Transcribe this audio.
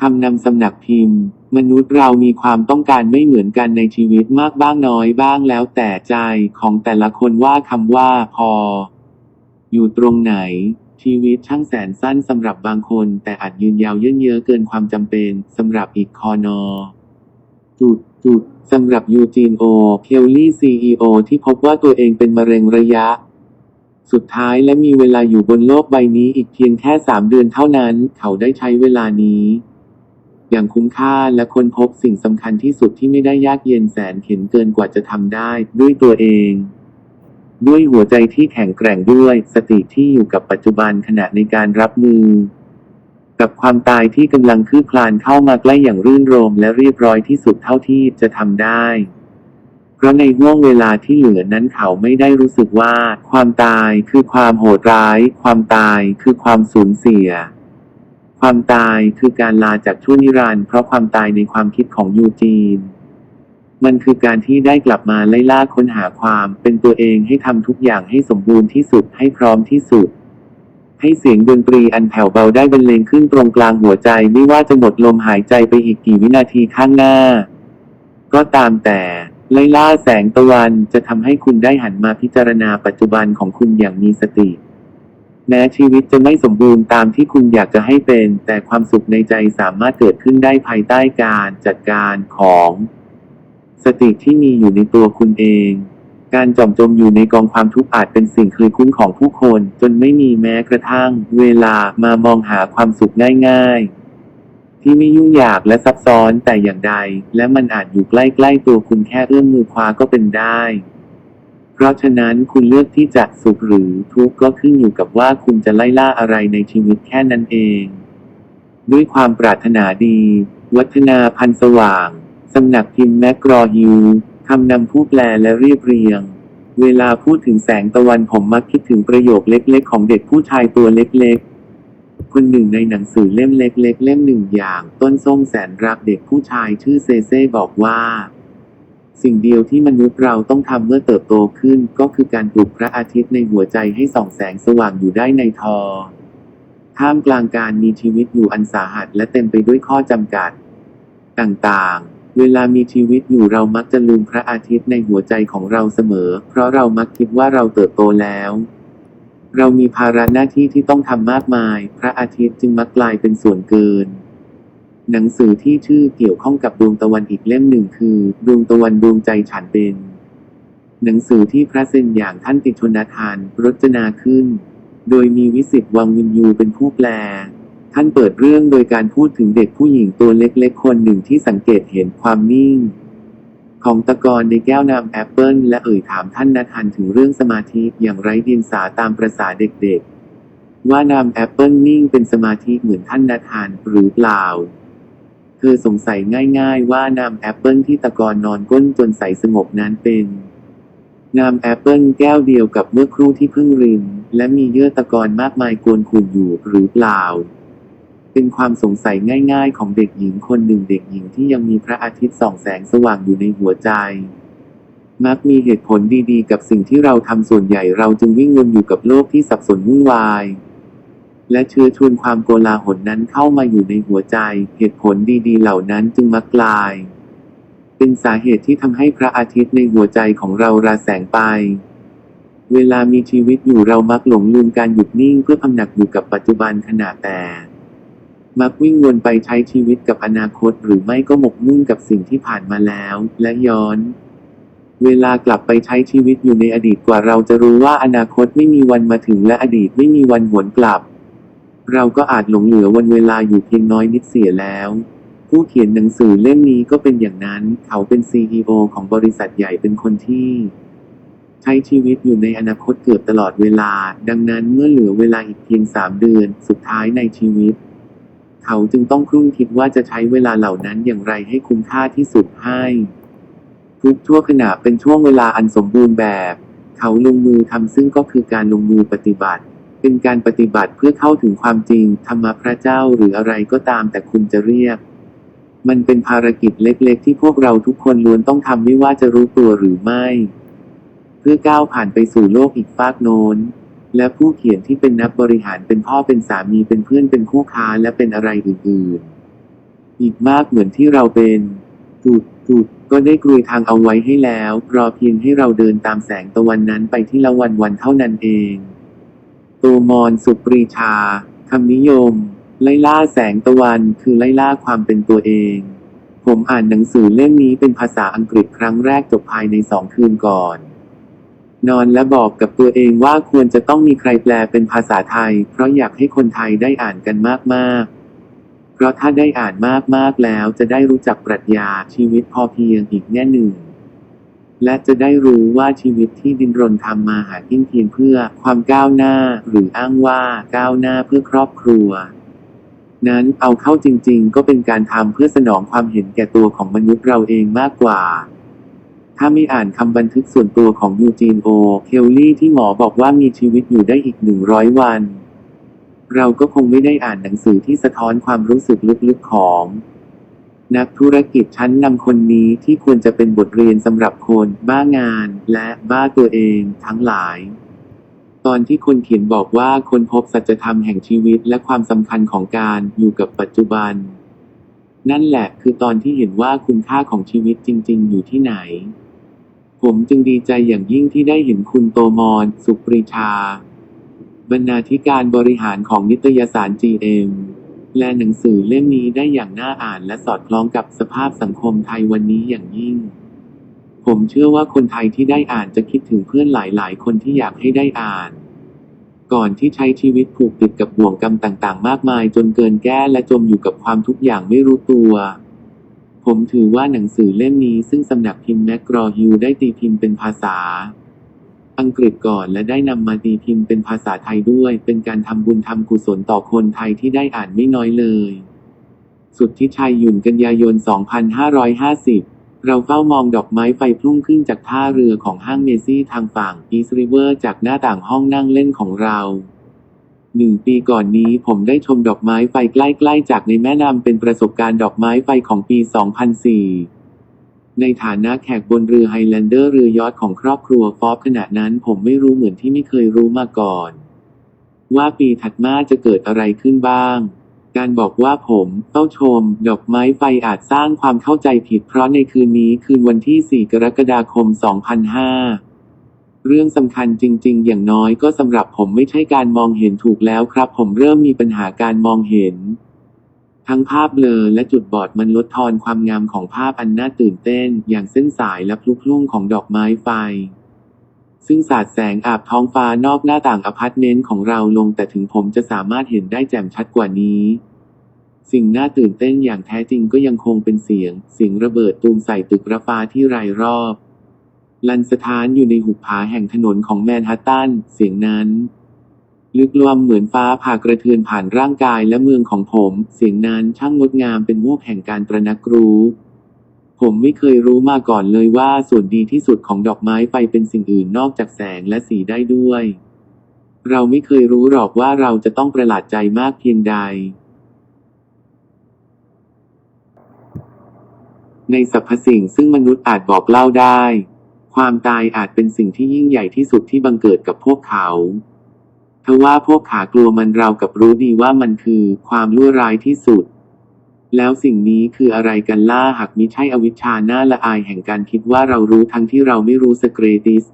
คำนำสำนักพิมพ์ มนุษย์เรามีความต้องการไม่เหมือนกันในชีวิตมากบ้างน้อยบ้างแล้วแต่ใจของแต่ละคนว่าคำว่าพอ อยู่ตรงไหน ชีวิตช่างแสนสั้นสำหรับบางคน แต่อาจยืนยาวเยินเยอะเกินความจำเป็นสำหรับอีกคอนอจุดจุดสำหรับยูจีนโอ เคลลี่ซีอที่พบว่าตัวเองเป็นมะเร็งระยะ สุดท้ายและมีเวลาอยู่บนโลกใบนี้อีกเพียงแค่สามเดือนเท่านั้น เขาได้ใช้เวลานี้ อย่างคุ้มค่าและค้นพบสิ่งสำคัญที่สุดที่ไม่ได้ยากเย็นแสนเข็นเกินกว่าจะทำได้ ด้วยตัวเอง ด้วยหัวใจที่แข็งแกร่งด้วยสติที่อยู่กับปัจจุบันขณะในการรับมือ กับความตายที่กำลังคืบคลานเข้ามาใกล้อย่างรื่นรมและเรียบร้อยที่สุดเท่าที่จะทำได้เพราะในห่วงเวลาที่เหลือนั้นเขาไม่ได้รู้สึกว่า ความตายคือความโหดร้าย ความตายคือความสูญเสีย ความตายคือการลาจากชั่วนิรันดร์เพราะความตายในความคิดของยูจีน มันคือการที่ได้กลับมาไล่ล่าค้นหาความเป็นตัวเองให้ทำทุกอย่างให้สมบูรณ์ที่สุดให้พร้อมที่สุด ให้เสียงดนตรีอันแผ่วเบาได้บรรเลงขึ้นตรงกลางหัวใจไม่ว่าจะหมดลมหายใจไปอีกกี่วินาทีข้างหน้า ก็ตามแต่ไล่ล่าแสงตะวันจะทำให้คุณได้หันมาพิจารณาปัจจุบันของคุณอย่างมีสติ แม้ชีวิตจะไม่สมบูรณ์ตามที่คุณอยากจะให้เป็น แต่ความสุขในใจสามารถเกิดขึ้นได้ภายใต้การจัดการของ สติที่มีอยู่ในตัวคุณเอง การจมจมอยู่ในกองความทุกข์อาจเป็นสิ่งเคยคุ้นของผู้คน จนไม่มีแม้กระทั่ง เวลามามองหาความสุขง่ายๆ ที่ไม่ยุ่งยากและซับซ้อนแต่อย่างใด และมันอาจอยู่ใกล้ๆตัวคุณแค่เอื้อมมือคว้าก็เป็นได้ ราะฉะนั้นคุณเลือกที่จะสุขหรือทุกข์ก็ขึ้นอยู่กับว่าคุณจะไล่ล่าอะไรในชีวิตแค่นั้นเอง ด้วยความปรารถนาดี วัฒนาพันสว่างสำนักพิมพ์แมกกรอฮิวคำนำผู้แปลและเรียบเรียง เวลาพูดถึงแสงตะวันผมมักคิดถึงประโยคเล็กๆ ของเด็กผู้ชายตัวเล็กๆ คนหนึ่งในหนังสือเล่มเล็ก ๆ เล่มหนึ่งอย่าง ต้นส้มแสนรักเด็กผู้ชายชื่อเซเซ่บอกว่า สิ่งเดียวที่มนุษย์เราต้องทำเมื่อเติบโตขึ้น ก็คือการปลุกพระอาทิตย์ในหัวใจให้ส่องแสงสว่างอยู่ได้ในทอ ท่ามกลางการมีชีวิตอยู่อันสาหัสและเต็มไปด้วยข้อจำกัด ต่างๆ เวลามีชีวิตอยู่เรามักจะลืมพระอาทิตย์ในหัวใจของเราเสมอ เพราะเรามักคิดว่าเราเติบโตแล้ว เรามีภาระหน้าที่ที่ต้องทำมากมาย พระอาทิตย์จึงมักกลายเป็นส่วนเกิน หนังสือที่ชื่อเกี่ยวข้องกับดวงตะวันอีกเล่มหนึ่งคือ ดวงตะวันดวงใจฉันเป็น หนังสือที่พระเซนอย่างท่านติชนทานรจนาขึ้น โดยมีวิสิตวังวินยูเป็นผู้แปล ท่านเปิดเรื่องโดยการพูดถึงเด็กผู้หญิงตัวเล็กๆคนหนึ่งที่สังเกตเห็นความนิ่ง ของตะกอนในแก้วน้ำแอปเปิลและเอ่ยถามท่านนัทันถึงเรื่องสมาธิอย่างไร้เดียงสาตามประษาเด็กๆ ว่านำแอปเปิลนิ่งเป็นสมาธิเหมือนท่านนัทันหรือเปล่า เธอสงสัยง่ายๆว่านำแอปเปิลที่ตะกอนนอนก้นจนใสสงบนั้นเป็นนำแอปเปิลแก้วเดียวกับเมื่อครู่ที่เพิ่งริม และมีเยื่อตะกอนมากมายกวนขุ่นอยู่หรือเปล่า เป็นความสงสัยง่ายๆ ของเด็กหญิงคนหนึ่งเด็กหญิงที่ยังมีพระอาทิตย์ส่องแสงสว่างอยู่ในหัวใจ มักมีเหตุผลดีๆ กับสิ่งที่เราทำส่วนใหญ่เราจึงวิ่งวนอยู่กับโลกที่สับสนวุ่นวาย และเชื้อชวนความโกลาหลนั้นเข้ามาอยู่ในหัวใจ เหตุผลดีๆ เหล่านั้นจึงมักกลาย เป็นสาเหตุที่ทำให้พระอาทิตย์ในหัวใจของเราราแสงไป เวลามีชีวิตอยู่เรามักหลงลืมการหยุดนิ่งเพื่อพำนักอยู่กับปัจจุบันขณะแต่มักวิ่งวนไปใช้ชีวิตกับอนาคตหรือไม่ก็หมกมุ่นกับสิ่งที่ผ่านมาแล้ว และย้อน เวลากลับไปใช้ชีวิตอยู่ในอดีตกว่าเราจะรู้ว่าอนาคตไม่มีวันมาถึงและอดีตไม่มีวันหวนกลับ เราก็อาจหลงเหลือวันเวลาอยู่เพียงน้อยนิดเสียแล้ว ผู้เขียนหนังสือเล่มนี้ก็เป็นอย่างนั้น เขาเป็นซีอของบริษัทใหญ่เป็นคนที่ ใช้ชีวิตอยู่ในอนาคตเกือบตลอดเวลา ดังนั้นเมื่อเหลือเวลาอีกเพียงสามเดือน สุดท้ายในชีวิต เขาจึงต้องครุ่นคิดว่าจะใช้เวลาเหล่านั้นอย่างไรให้คุ้มค่าที่สุดให้ทุกชั่วขณะเป็นช่วงเวลาอันสมบูรณ์แบบ เขาลงมือทำซึ่งก็คือการลงมือปฏิบัติ เป็นการปฏิบัติเพื่อเข้าถึงความจริง ธรรมะพระเจ้าหรืออะไรก็ตามแต่คุณจะเรียก มันเป็นภารกิจเล็กๆ ที่พวกเราทุกคนล้วนต้องทำไม่ว่าจะรู้ตัวหรือไม่ เพื่อก้าวผ่านไปสู่โลกอีกฟากโน้น และผู้เขียนที่เป็นนักบริหารเป็นพ่อเป็นสามีเป็นเพื่อนเป็นคู่ค้าและเป็นอะไรอื่นอีกมากเหมือนที่เราเป็นจุดจุดก็ได้กรุยทางเอาไว้ให้แล้ว รอเพียงให้เราเดินตามแสงตะวันนั้นไปที่ละวันวันเท่านั้นเอง ตัวมอนสุปรีชาคำนิยม ไล่ล่าแสงตะวันคือไล่ล่าความเป็นตัวเอง ผมอ่านหนังสือเล่มนี้เป็นภาษาอังกฤษครั้งแรกจบภายในสองคืนก่อน นอนและบอกกับตัวเองว่าควรจะต้องมีใครแปลเป็นภาษาไทย เพราะอยากให้คนไทยได้อ่านกันมากๆเพราะถ้าได้อ่านมากๆแล้วจะได้รู้จักปรัชญาชีวิตพอเพียงอีกแง่หนึ่ง และจะได้รู้ว่าชีวิตที่ดินรนทำมาหากินเพียงเพื่อความก้าวหน้า หรืออ้างว่าก้าวหน้าเพื่อครอบครัว นั้นเอาเข้าจริง ๆ ก็เป็นการทำเพื่อสนองความเห็นแก่ตัวของมนุษย์เราเองมากกว่า ถ้าไม่อ่านคำบันทึกส่วนตัวของยูจีนโอ เคลลี่ที่หมอบอกว่ามีชีวิตอยู่ได้อีกหนึ่งร้อยวัน เราก็คงไม่ได้อ่านหนังสือที่สะท้อนความรู้สึกลึกๆของ นักธุรกิจชั้นนำคนนี้ที่ควรจะเป็นบทเรียนสำหรับคน บ้างาน และบ้าตัวเองทั้งหลาย ตอนที่คนเขียนบอกว่าคนพบสัจธรรมแห่งชีวิตและความสำคัญของการอยู่กับปัจจุบัน นั่นแหละคือตอนที่เห็นว่าคุณค่าของชีวิตจริง ๆ อยู่ที่ไหน ผมจึงดีใจอย่างยิ่งที่ได้เห็นคุณโตมอน สุปรีชา บรรณาธิการบริหารของนิตยสาร GM และหนังสือเล่มนี้ได้อย่างน่าอ่านและสอดคล้องกับสภาพสังคมไทยวันนี้อย่างยิ่ง ผมเชื่อว่าคนไทยที่ได้อ่านจะคิดถึงเพื่อนหลายๆ คนที่อยากให้ได้อ่าน ก่อนที่ใช้ชีวิตผูกติดกับบ่วงกรรมต่างๆ มากมาย จนเกินแก้และจมอยู่กับความทุกอย่างไม่รู้ตัวผมถือว่าหนังสือเล่มนี้ซึ่งสำนักพิมพ์แมกกรอฮิวได้ตีพิมพ์เป็นภาษา อังกฤษก่อนและได้นำมาตีพิมพ์เป็นภาษาไทยด้วย เป็นการทำบุญทำกุศลต่อคนไทยที่ได้อ่านไม่น้อยเลย สุดที่ชัยหยุ่นกันยายน 2550เราเฝ้ามองดอกไม้ไฟพุ่งขึ้นจากท่าเรือของห้างเมซี่ทางฝั่งอีสริเวอร์จากหน้าต่างห้องนั่งเล่นของเรา หนึ่งปีก่อนนี้ผมได้ชมดอกไม้ไฟใกล้ๆจากในแม่น้ำเป็นประสบการณ์ดอกไม้ไฟของปี 2004 ในฐานะแขกบนเรือไฮแลนเดอร์เรือยอทของครอบครัวฟอบขณะนั้นผมไม่รู้เหมือนที่ไม่เคยรู้มาก่อน ว่าปีถัดมาจะเกิดอะไรขึ้นบ้าง การบอกว่าผมเฝ้าชม ดอกไม้ไฟอาจสร้างความเข้าใจผิดเพราะในคืนนี้คืนวันที่ 4 กรกฎาคม 2005เรื่องสำคัญจริง ๆ อย่างน้อยก็สำหรับผมไม่ใช่การมองเห็นถูกแล้วครับ ผมเริ่มมีปัญหาการมองเห็น ทั้งภาพเบลอและจุดบอดมันลดทอนความงามของภาพอันน่าตื่นเต้น อย่างเส้นสายและพลุกพลุ่งของดอกไม้ไฟ ซึ่งสาดแสงอาบท้องฟ้านอกหน้าต่างอพาร์ตเมนต์ของเราลงแต่ถึงผมจะสามารถเห็นได้แจ่มชัดกว่านี้ สิ่งน่าตื่นเต้นอย่างแท้จริงก็ยังคงเป็นเสียง เสียงระเบิดตูมใส่ตึกระฟ้าที่รายรอบ ลันสถานอยู่ในหุบผาแห่งถนนของแมนฮัตตันเสียงนั้น ลึกลวมเหมือนฟ้าผ่ากระเทือนผ่านร่างกายและเมืองของผม เสียงนั้นช่างงดงามเป็นมูกแห่งการตระหนักรู้ ผมไม่เคยรู้มาก่อนเลยว่าส่วนดีที่สุดของดอกไม้ไฟเป็นสิ่งอื่นนอกจากแสงและสีได้ด้วย เราไม่เคยรู้หรอกว่าเราจะต้องประหลาดใจมากเพียงใดในสรรพสิ่งซึ่งมนุษย์อาจบอกเล่าได้ ความตายอาจเป็นสิ่งที่ยิ่งใหญ่ที่สุดที่บังเกิดกับพวกเขา ทว่าพวกขากลัวมันเรากับรู้ดีว่ามันคือความลั่วร้ายที่สุด แล้วสิ่งนี้คืออะไรกันล่าหากมิใช่อวิชชาหน้าละอายแห่งการคิดว่าเรารู้ทั้งที่เราไม่รู้สเกรติส